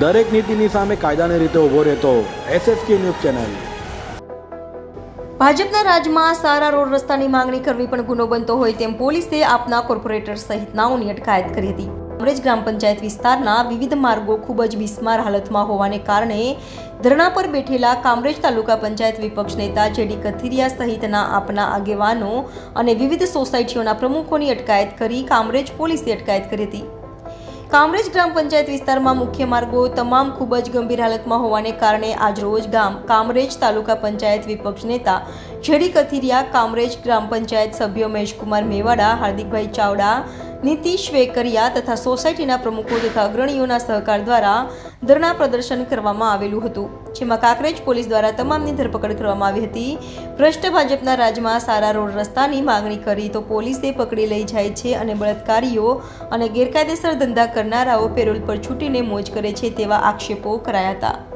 દરેક નીતિની સામે કાયદાની રીતે ઊભો રહેતો એસએસકે ન્યૂઝ ચેનલ. ભાજપના રાજમાં સારા રોડ રસ્તાની માંગણી કરવી પણ ગુનો બનતો હોય તેમ પોલીસે આપના કોર્પોરેટર સહિતનાઓની અટકાયત કરી હતી. કામરેજ ગ્રામ પંચાયત વિસ્તારના વિવિધ માર્ગો ખૂબ જ બિસ્માર હાલતમાં હોવાને કારણે ધરણા પર બેઠેલા કામરેજ તાલુકા પંચાયત વિપક્ષ નેતા જેડી કથિરિયા સહિતના આપના આગેવાનો અને વિવિધ સોસાયટીઓના પ્રમુખોની અટકાયત કરી કામરેજ પોલીસે અટકાયત કરી હતી. કામરેજ ગ્રામ પંચાયત વિસ્તારમાં મુખ્ય માર્ગો તમામ ખૂબ જ ગંભીર હાલતમાં હોવાને કારણે આજરોજ ગામ કામરેજ તાલુકા પંચાયત વિપક્ષ નેતા જેડી કથિરિયા કામરેજ ગ્રામ પંચાયત સભ્યો મહેશકુમાર મેવાડા, હાર્દિકભાઈ ચાવડા નીતિશ વેકરિયા તથા સોસાયટીના પ્રમુખો તથા અગ્રણીઓના સહકાર દ્વારા ધરણા પ્રદર્શન કરવામાં આવેલું હતું, જેમાં કાંકરેજ પોલીસ દ્વારા તમામની ધરપકડ કરવામાં આવી હતી. ભ્રષ્ટ ભાજપના રાજમાં સારા રોડ રસ્તાની માંગણી કરી તો પોલીસે પકડી લઈ જાય છે અને બળાત્કારીઓ અને ગેરકાયદેસર ધંધા કરનારાઓ પેરોલ પર છૂટીને મોજ કરે છે તેવા આક્ષેપો કરાયા હતા.